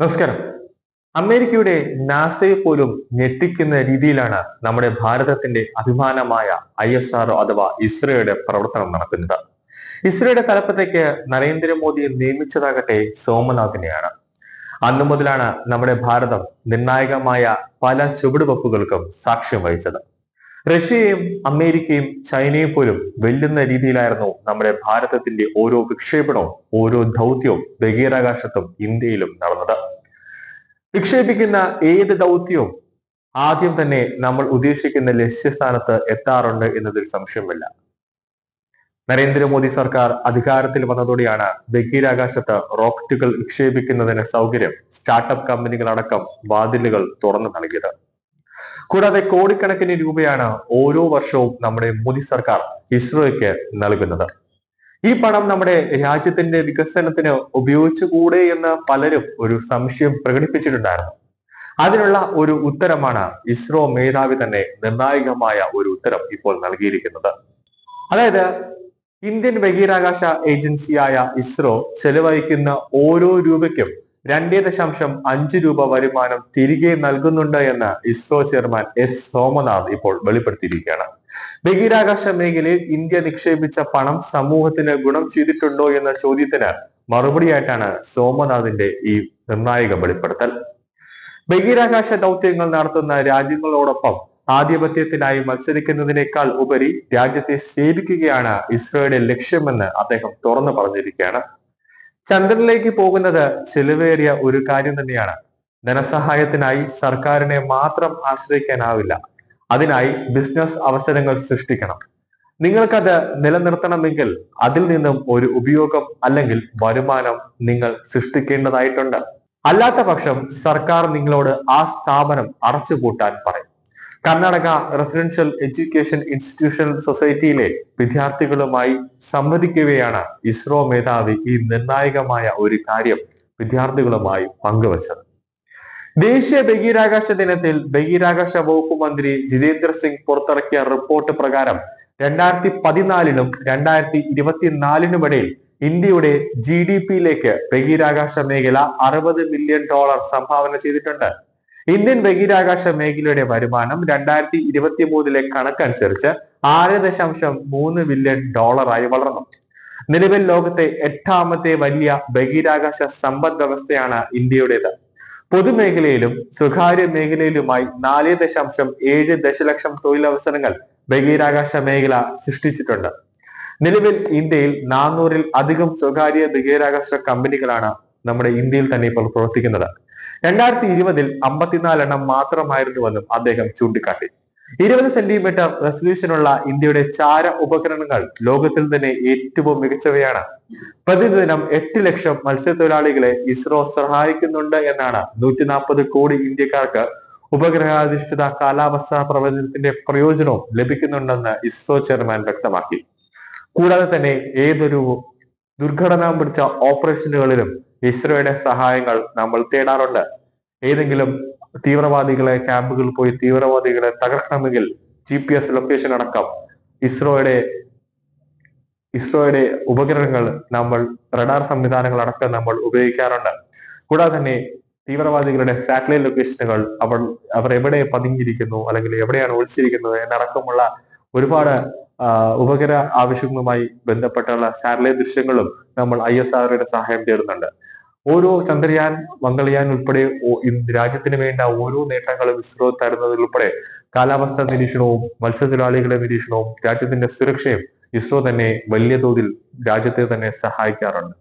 നമസ്കാരം. അമേരിക്കയുടെ നാസയെ പോലും ഞെട്ടിക്കുന്ന രീതിയിലാണ് നമ്മുടെ ഭാരതത്തിന്റെ അഭിമാനമായ ഐ എസ് ആർ അഥവാ ഇസ്രോയുടെ പ്രവർത്തനം നടക്കുന്നത്. ഇസ്രോയുടെ തലപ്പത്തേക്ക് നരേന്ദ്രമോദി നിയമിച്ചതാകട്ടെ സോമനാഥിനെയാണ്. അന്നു മുതലാണ് നമ്മുടെ ഭാരതം നിർണായകമായ പല ചുവടുവെപ്പുകൾക്കും സാക്ഷ്യം വഹിച്ചത്. റഷ്യയും അമേരിക്കയും ചൈനയും പോലും വെല്ലുന്ന രീതിയിലായിരുന്നു നമ്മുടെ ഭാരതത്തിന്റെ ഓരോ വിക്ഷേപണവും ഓരോ ദൗത്യവും ബഹിരാകാശത്തും ഇന്ത്യയിലും നടന്നത്. വിക്ഷേപിക്കുന്ന ഏത് ദൗത്യവും ആദ്യം തന്നെ നമ്മൾ ഉദ്ദേശിക്കുന്ന ലക്ഷ്യസ്ഥാനത്ത് എത്താറുണ്ട് എന്നതിൽ സംശയമില്ല. നരേന്ദ്രമോദി സർക്കാർ അധികാരത്തിൽ വന്നതോടെയാണ് ബഹിരാകാശത്ത് റോക്കറ്റുകൾ വിക്ഷേപിക്കുന്നതിന് സൗകര്യം സ്റ്റാർട്ടപ്പ് കമ്പനികളടക്കം വാതിലുകൾ തുറന്നു നൽകിയത്. കൂടാതെ കോടിക്കണക്കിന് രൂപയാണ് ഓരോ വർഷവും നമ്മുടെ മോദി സർക്കാർ ഇസ്രോയ്ക്ക് നൽകുന്നത്. ഈ പണം നമ്മുടെ രാജ്യത്തിന്റെ വികസനത്തിന് ഉപയോഗിച്ചുകൂടെ എന്ന് പലരും ഒരു സംശയം പ്രകടിപ്പിച്ചിട്ടുണ്ടായിരുന്നു. അതിനുള്ള ഒരു ഉത്തരമാണ് ഇസ്രോ മേധാവി തന്നെ നിർണായകമായ ഒരു ഉത്തരം ഇപ്പോൾ നൽകിയിരിക്കുന്നത്. അതായത് ഇന്ത്യൻ ബഹിരാകാശ ഏജൻസിയായ ഇസ്രോ ചെലവഴിക്കുന്ന ഓരോ രൂപയ്ക്കും രണ്ടേ ദശാംശം അഞ്ച് രൂപ വരുമാനം തിരികെ നൽകുന്നുണ്ട് എന്ന് ഇസ്രോ ചെയർമാൻ എസ് സോമനാഥ് ഇപ്പോൾ വെളിപ്പെടുത്തിയിരിക്കുകയാണ്. ബഹിരാകാശ മേഖലയിൽ ഇന്ത്യ നിക്ഷേപിച്ച പണം സമൂഹത്തിന് ഗുണം ചെയ്തിട്ടുണ്ടോ എന്ന ചോദ്യത്തിന് മറുപടിയായിട്ടാണ് സോമനാഥിന്റെ ഈ നിർണായക വെളിപ്പെടുത്തൽ. ബഹിരാകാശ ദൗത്യങ്ങൾ നടത്തുന്ന രാജ്യങ്ങളോടൊപ്പം ആധിപത്യത്തിനായി മത്സരിക്കുന്നതിനേക്കാൾ ഉപരി രാജ്യത്തെ സേവിക്കുകയാണ് ഇസ്രോയുടെ ലക്ഷ്യമെന്ന് അദ്ദേഹം തുറന്നു പറഞ്ഞിരിക്കുകയാണ്. ചന്ദ്രനിലേക്ക് പോകുന്നത് ചെലവേറിയ ഒരു കാര്യം തന്നെയാണ്. ധനസഹായത്തിനായി സർക്കാരിനെ മാത്രം ആശ്രയിക്കാനാവില്ല. അതിനായി ബിസിനസ് അവസരങ്ങൾ സൃഷ്ടിക്കണം. നിങ്ങൾക്കത് നിലനിർത്തണമെങ്കിൽ അതിൽ നിന്നും ഒരു ഉപയോഗം അല്ലെങ്കിൽ വരുമാനം നിങ്ങൾ സൃഷ്ടിക്കേണ്ടതായിട്ടുണ്ട്. അല്ലാത്ത പക്ഷം സർക്കാർ നിങ്ങളോട് ആ സ്ഥാപനം അടച്ചുപൂട്ടാൻ പറയും. കർണാടക റെസിഡൻഷ്യൽ എഡ്യൂക്കേഷൻ ഇൻസ്റ്റിറ്റ്യൂഷൻ സൊസൈറ്റിയിലെ വിദ്യാർത്ഥികളുമായി സംവദിക്കുകയാണ് ഇസ്രോ മേധാവി ഈ നിർണായകമായ ഒരു കാര്യം വിദ്യാർത്ഥികളുമായി പങ്കുവച്ചത്. ദേശീയ ബഹിരാകാശ ദിനത്തിൽ ബഹിരാകാശ വകുപ്പ് മന്ത്രി ജിതേന്ദ്ര സിംഗ് പുറത്തിറക്കിയ റിപ്പോർട്ട് പ്രകാരം രണ്ടായിരത്തി പതിനാലിനും രണ്ടായിരത്തി ഇരുപത്തിനാലിനുമിടയിൽ ഇന്ത്യയുടെ ജി ഡി പിയിലേക്ക് ബഹിരാകാശ മേഖല അറുപത് മില്യൺ ഡോളർ സംഭാവന ചെയ്തിട്ടുണ്ട്. ഇന്ത്യൻ ബഹിരാകാശ മേഖലയുടെ വരുമാനം രണ്ടായിരത്തി ഇരുപത്തി മൂന്നിലെ കണക്കനുസരിച്ച് ആറ് ദശാംശം മൂന്ന് ബില്യൺ ഡോളറായി വളർന്നു. നിലവിൽ ലോകത്തെ എട്ടാമത്തെ വലിയ ബഹിരാകാശ സമ്പദ് വ്യവസ്ഥയാണ് ഇന്ത്യയുടേത്. പൊതുമേഖലയിലും സ്വകാര്യ മേഖലയിലുമായി നാല് ദശാംശം ഏഴ് ദശലക്ഷം തൊഴിലവസരങ്ങൾ ബഹിരാകാശ മേഖല സൃഷ്ടിച്ചിട്ടുണ്ട്. നിലവിൽ ഇന്ത്യയിൽ നാനൂറിൽ അധികം സ്വകാര്യ ബഹിരാകാശ കമ്പനികളാണ് നമ്മുടെ ഇന്ത്യയിൽ തന്നെ ഇപ്പോൾ പ്രവർത്തിക്കുന്നത്. രണ്ടായിരത്തി ഇരുപതിൽ അമ്പത്തിനാലെണ്ണം മാത്രമായിരുന്നുവെന്നും അദ്ദേഹം ചൂണ്ടിക്കാട്ടി. ഇരുപത് സെന്റിമീറ്റർ റെസൊല്യൂഷനുള്ള ഇന്ത്യയുടെ ചാര ഉപകരണങ്ങൾ ലോകത്തിൽ തന്നെ ഏറ്റവും മികച്ചവയാണ്. പ്രതിദിനം എട്ട് ലക്ഷം മത്സ്യത്തൊഴിലാളികളെ ഇസ്രോ സഹായിക്കുന്നുണ്ട് എന്നാണ് നൂറ്റി നാൽപ്പത് കോടി ഇന്ത്യക്കാർക്ക് ഉപഗ്രഹാധിഷ്ഠിത കാലാവസ്ഥാ പ്രവചനത്തിന്റെ പ്രയോജനവും ലഭിക്കുന്നുണ്ടെന്ന് ഇസ്രോ ചെയർമാൻ വ്യക്തമാക്കി. കൂടാതെ തന്നെ ഏതൊരു ദുർഘടന പിടിച്ച ഓപ്പറേഷനുകളിലും ഇസ്രോയുടെ സഹായങ്ങൾ നമ്മൾ തേടാറുണ്ട്. ഏതെങ്കിലും തീവ്രവാദികളെ ക്യാമ്പുകളിൽ പോയി തീവ്രവാദികളെ തകർക്കണമെങ്കിൽ ജി പി എസ് ലൊക്കേഷൻ അടക്കം ഇസ്രോയുടെ ഇസ്രോയുടെ ഉപകരണങ്ങൾ നമ്മൾ റഡാർ സംവിധാനങ്ങൾ അടക്കം നമ്മൾ ഉപയോഗിക്കാറുണ്ട്. കൂടാതെ തന്നെ തീവ്രവാദികളുടെ സാറ്റലൈറ്റ് ലൊക്കേഷനുകൾ അവർ അവർ എവിടെ പതിഞ്ഞിരിക്കുന്നു അല്ലെങ്കിൽ എവിടെയാണ് ഒളിച്ചിരിക്കുന്നത് എന്നടക്കമുള്ള ഒരുപാട് ഉപകര ആവശ്യങ്ങളുമായി ബന്ധപ്പെട്ടുള്ള സാറ്റലൈറ്റ് ദൃശ്യങ്ങളും നമ്മൾ ഐ എസ് ആറിന്റെ സഹായം തേടുന്നുണ്ട്. ഓരോ ചന്ദ്രയാൻ മംഗളയാൻ ഉൾപ്പെടെ രാജ്യത്തിന് വേണ്ട ഓരോ നേട്ടങ്ങളും ഇസ്രോ തരുന്നതിലുൾപ്പെടെ കാലാവസ്ഥാ നിരീക്ഷണവും മത്സ്യത്തൊഴിലാളികളുടെ നിരീക്ഷണവും രാജ്യത്തിന്റെ സുരക്ഷയും ഇസ്രോ തന്നെ വലിയ തോതിൽ രാജ്യത്തെ തന്നെ സഹായിക്കാറുണ്ട്.